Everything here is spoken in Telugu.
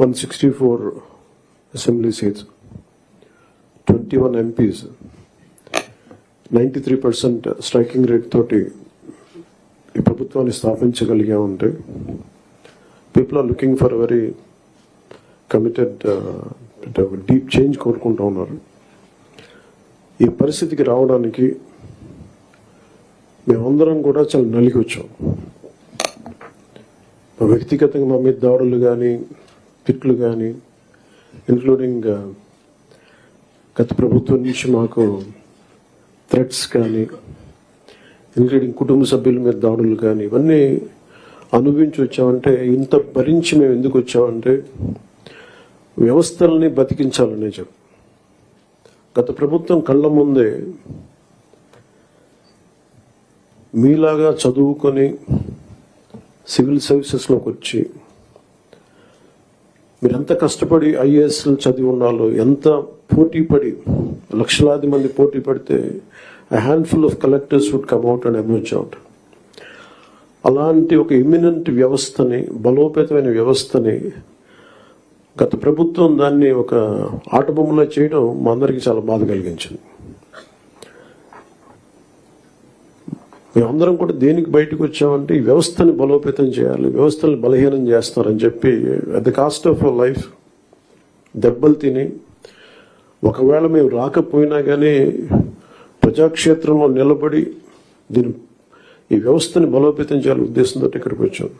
One sixty four assembly seats twenty one MPs ninety three percent striking rate తోటి ఈ ప్రభుత్వాన్ని స్థాపించగలిగా ఉంటే people are looking for very committed deep change కోరుకుంటూ ఉన్నారు. ఈ పరిస్థితికి రావడానికి మేమందరం కూడా చాలా నలిగి వచ్చాం. వ్యక్తిగతంగా మా మీద దాడులు కానీ తిట్లు కానీ ఇంక్లూడింగ్ గత ప్రభుత్వం నుంచి మాకు థ్రెట్స్ కానీ ఇంక్లూడింగ్ కుటుంబ సభ్యుల మీద దాడులు కానీ ఇవన్నీ అనుభవించి వచ్చామంటే ఇంత భరించి మేము ఎందుకు వచ్చామంటే వ్యవస్థల్ని బతికించాలనే చెప్పు. గత ప్రభుత్వం కళ్ళ ముందే మీలాగా చదువుకొని సివిల్ సర్వీసెస్లోకి వచ్చి మీరు ఎంత కష్టపడి ఐఏఎస్ చదివి ఉన్నాలో ఎంత పోటీ పడి లక్షలాది మంది పోటీ పడితే handful of collectors would come out and emerge out అలాంటి ఒక ఇమినెంట్ వ్యవస్థని బలోపేతమైన వ్యవస్థని గత ప్రభుత్వం దాన్ని ఒక ఆటబొమ్మలో చేయడం మా అందరికీ చాలా బాధ కలిగించింది. మేమందరం కూడా దేనికి బయటకు వచ్చామంటే ఈ వ్యవస్థని బలోపేతం చేయాలి వ్యవస్థని బలహీనం చేస్తారని చెప్పి at the cost of life దెబ్బలు తిని ఒకవేళ మేము రాకపోయినా కానీ ప్రజాక్షేత్రంలో నిలబడి దీని ఈ వ్యవస్థని బలోపేతం చేయాలని ఉద్దేశంతో ఇక్కడికి వచ్చాం.